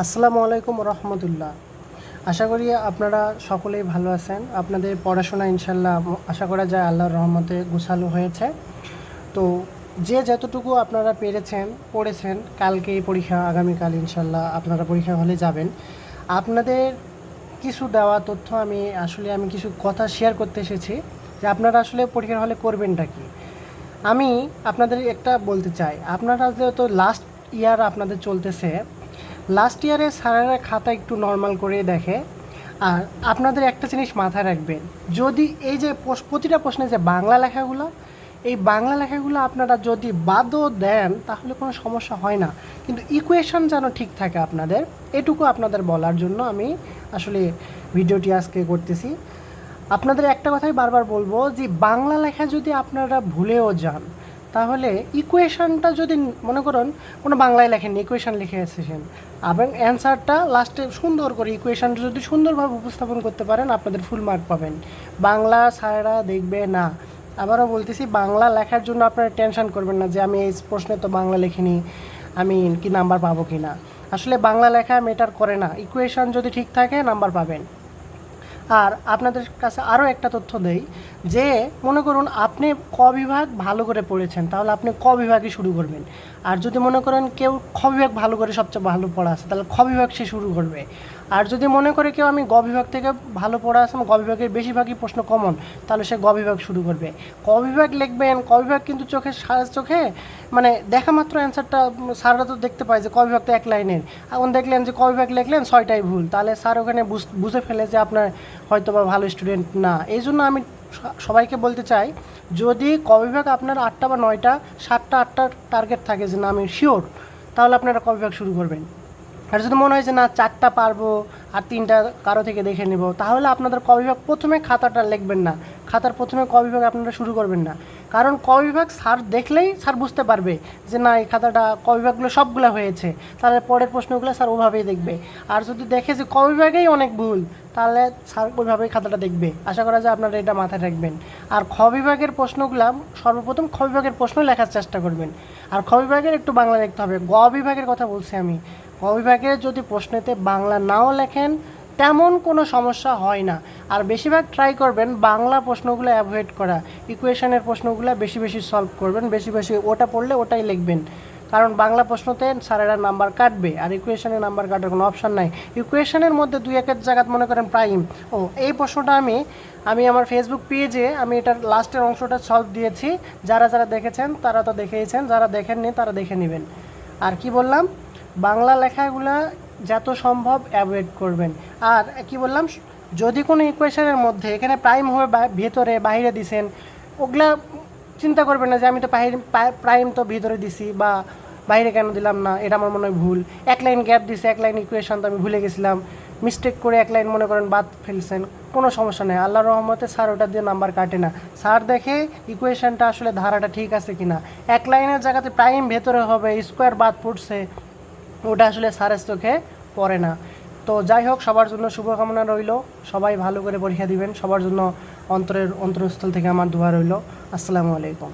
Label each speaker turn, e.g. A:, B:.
A: আসসালামু আলাইকুম রহমতুল্লাহ। আশা করি আপনারা সকলেই ভালো আছেন। আপনাদের পড়াশোনা ইনশাল্লাহ আশা করা যায় আল্লাহর রহমতে গুছালো হয়েছে। তো যে যতটুকু আপনারা পেরেছেন, পড়েছেন কালকে পরীক্ষা, আগামীকাল ইনশাল্লাহ আপনারা পরীক্ষা হলে যাবেন। আপনাদের কিছু দেওয়া তথ্য আমি আসলে আমি কিছু কথা শেয়ার করতে এসেছি যে আপনারা আসলে পরীক্ষার হলে করবেনটা কি? আমি আপনাদের একটা বলতে চাই। আপনারা যেহেতু লাস্ট ইয়ার আপনাদের চলতেছে লাস্ট ইয়ারে স্যারেরা খাতা একটু নর্মাল করে দেখে। আর আপনাদের একটা জিনিস মাথায় রাখবেন, যদি এই যে প্রতিটা প্রশ্নে যে বাংলা লেখাগুলো, এই বাংলা লেখাগুলো আপনারা যদি বাদও দেন, তাহলে কোনো সমস্যা হয় না। কিন্তু ইকুয়েশন যেন ঠিক থাকে আপনাদের, এটুকু আপনাদের বলার জন্য আমি আসলে ভিডিওটি আজকে করতেছি। আপনাদের একটা কথাই বারবার বলব যে বাংলা লেখা যদি আপনারা ভুলেও যান তাহলে ইকুয়েশনটা যদি মনে করুন, কোনো বাংলায় লেখেন ইকুয়েশন লিখে এসেছেন। এবং অ্যান্সারটা লাস্টে সুন্দর করে ইকুয়েশনটা যদি সুন্দরভাবে উপস্থাপন করতে পারেন, আপনাদের ফুল মার্ক পাবেন। বাংলা স্যারেরা দেখবে না। আবারও বলতেছি, বাংলা লেখার জন্য আপনারা টেনশন করবেন না যে আমি এই প্রশ্নে তো বাংলা লিখিনি, আমি কি নাম্বার পাবো কি না আসলে বাংলা লেখা মেটার করে না। ইকুয়েশন যদি ঠিক থাকে নাম্বার পাবেন। আর আপনাদের কাছে আরও একটা তথ্য দেই যে, মনে করুন আপনি ক বিভাগ ভালো করে পড়েছেন, তাহলে আপনি ক বিভাগই শুরু করবেন। আর যদি মনে করেন কেউ খ বিভাগ ভালো করে সবচেয়ে ভালো পড়া আছে, তাহলে খ বিভাগ সে শুরু করবে। আর যদি মনে করে কেউ আমি গ বিভাগ থেকে ভালো পড়া আছে গ বিভাগের বেশিরভাগই প্রশ্ন কমন তাহলে সে গ বিভাগ শুরু করবে। ক বিভাগ লিখবেন, ক বিভাগ কিন্তু চোখে চোখে মানে দেখা মাত্র অ্যান্সারটা স্যাররা তো দেখতে পায় যে ক বিভাগ তো এক লাইনের। এখন দেখলেন যে ক বিভাগ লিখলেন ছয়টাই ভুল, তাহলে স্যার ওখানে বুঝে ফেলে যে আপনার হয়তো বা ভালো স্টুডেন্ট না। এই জন্য আমি সবাইকে বলতে চাই, যদি ক বিভাগ আপনার আটটা বা নয়টা, সাতটা আটটা টার্গেট থাকে যে না, আমি শিওর তাহলে আপনারা ক বিভাগ শুরু করবেন। আর যদি মনে হয় যে না, চারটা পারব আর তিনটা কারও থেকে দেখে নেব, তাহলে আপনাদের ক বিভাগ প্রথমে খাতাটা লিখবেন না। খাতার প্রথমে ক বিভাগ আপনারা শুরু করবেন না। কারণ ক বিভাগ স্যার দেখলেই স্যার বুঝতে পারবে যে না, এই খাতাটা ক বিভাগগুলো সবগুলো হয়েছে। তাহলে পরের প্রশ্নগুলো স্যার ওভাবেই দেখবে। আর যদি দেখে যে ক বিভাগেই অনেক ভুল, তাহলে স্যার ওইভাবেই খাতাটা দেখবে। আশা করা যায় আপনারা এটা মাথায় রাখবেন। আর খ বিভাগের প্রশ্নগুলো সর্বপ্রথম খ বিভাগের প্রশ্ন লেখার চেষ্টা করবেন। আর খ বিভাগের একটু বাংলা লিখতে হবে। গ বিভাগের কথা বলছি আমি। বিভাগে যদি প্রশ্নেতে বাংলা নাও লেখেন, তেমন কোনো সমস্যা হয় না। আর বেশিরভাগ ট্রাই করবেন বাংলা প্রশ্নগুলো অ্যাভয়েড করা। ইকুয়েশনের প্রশ্নগুলো বেশি বেশি সলভ করবেন, বেশি বেশি ওটা পড়লে ওটাই লিখবেন। কারণ বাংলা প্রশ্নতে স্যারেরা নাম্বার কাটবে, আর ইকুয়েশনের নাম্বার কাটার কোনো অপশান নাই। ইকুয়েশনের মধ্যে দুই একের জায়গাত মনে করেন প্রাইম ও, এই প্রশ্নটা আমি আমি আমার ফেসবুক পেজে আমি এটার লাস্টের অংশটা সলভ দিয়েছি। যারা যারা দেখেছেন তারা তো দেখেইছেন, যারা দেখেননি তারা দেখে নেবেন। আর কি বললাম? বাংলা লেখাগুলা যত সম্ভব অ্যাভয়েড করবেন। আর কি বললাম, যদি কোনো ইকুয়েশনের মধ্যে এখানে প্রাইম হয়ে ভেতরে বাইরে দিছেন, ওগুলা চিন্তা করবেন না যে আমি তো প্রাইম তো ভিতরে দিছি বা বাইরে কেন দিলাম না, এটা আমার মনে হয় ভুল। এক লাইন গ্যাপ দিছে, এক লাইন ইকুয়েশন তো আমি ভুলে গেছিলাম। মিস্টেক করে এক লাইন মনে করেন বাদ ফেলছেন, কোনো সমস্যা নেই। আল্লাহ রহমতে স্যার ওটা দিয়ে নাম্বার কাটে না। স্যার দেখে ইকুয়েশনটা আসলে ধারাটা ঠিক আছে কিনা। এক লাইনের জায়গাতে প্রাইম ভেতরে হবে স্কোয়ার বাদ পড়ছে ওটা আসলে স্যারের চোখে পড়ে না। তো যাই হোক, সবার জন্য শুভকামনা রইল। সবাই ভালো করে পরীক্ষা দিবেন। সবার জন্য অন্তরের অন্তরস্থল থেকে আমার দোয়া রইল। আসসালামু আলাইকুম।